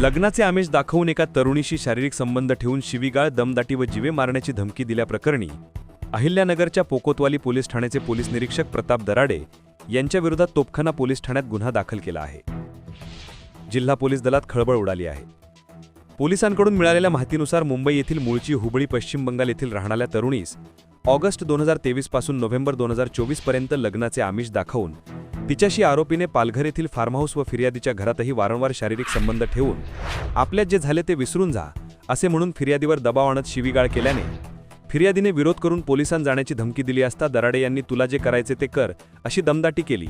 लग्नाचे आमिष दाखवून एका तरुणीशी शारीरिक संबंध ठेवून शिवीगाळ दमदाटी व जीवे मारण्याची धमकी दिल्याप्रकरणी अहिल्यानगरच्या पोकोतवाली पोलीस ठाण्याचे पोलीस निरीक्षक प्रताप दराडे यांच्याविरोधात तोपखाना पोलीस ठाण्यात गुन्हा दाखल केला आहे. जिल्हा पोलीस दलात खळबळ उडाली आहे. पोलिसांकडून मिळालेल्या माहितीनुसार मुंबई येथील मूळची हुबळी पश्चिम बंगाल येथील राहणाऱ्या तरुणीस ऑगस्ट दोन हजार तेवीसपासून नोव्हेंबर दोन हजार चोवीसपर्यंत लग्नाचे आमिष दाखवून तिच्याशी आरोपीने पालघर येथील फार्महाऊस व फिर्यादीच्या घरातही वारंवार शारीरिक संबंध ठेवून आपल्यात जे झाले ते विसरून जा असे म्हणून फिर्यादीवर दबाव आणत शिवीगाळ केल्याने फिर्यादीने विरोध करून पोलिसांत जाण्याची धमकी दिली असता दराडे यांनी तुला जे करायचे ते कर अशी दमदाटी केली.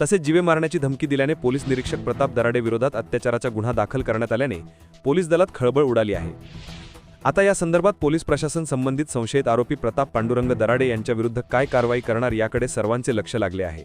तसेच जीवे मारण्याची धमकी दिल्याने पोलीस निरीक्षक प्रताप दराडे विरोधात अत्याचाराचा गुन्हा दाखल करण्यात आल्याने पोलीस दलात खळबळ उडाली आहे. आता या संदर्भात पोलीस प्रशासन संबंधित संशयित आरोपी प्रताप पांडुरंग दराडे यांच्याविरुद्ध काय कारवाई करणार याकडे सर्वांचे लक्ष लागले आहे.